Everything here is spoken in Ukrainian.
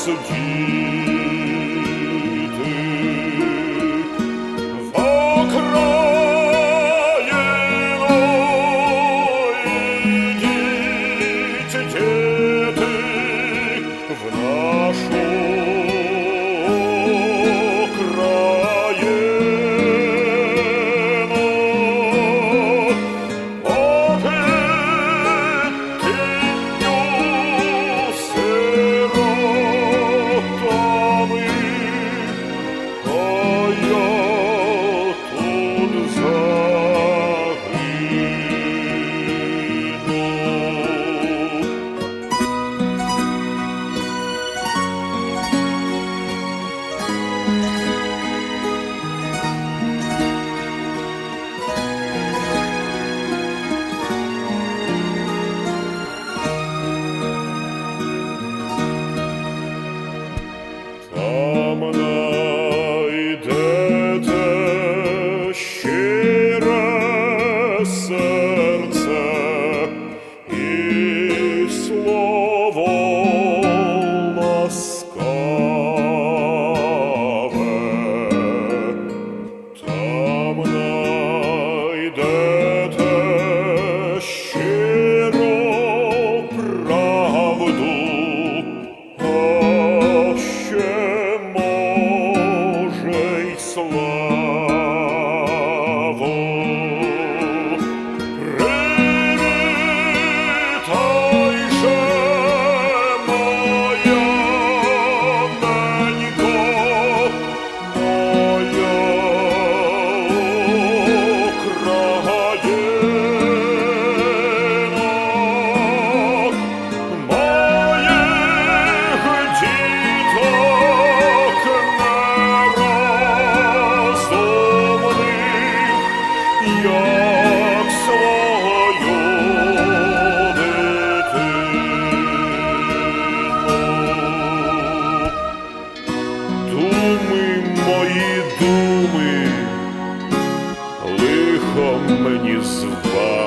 nosso dia. думи, мої думи, лихо мені звали.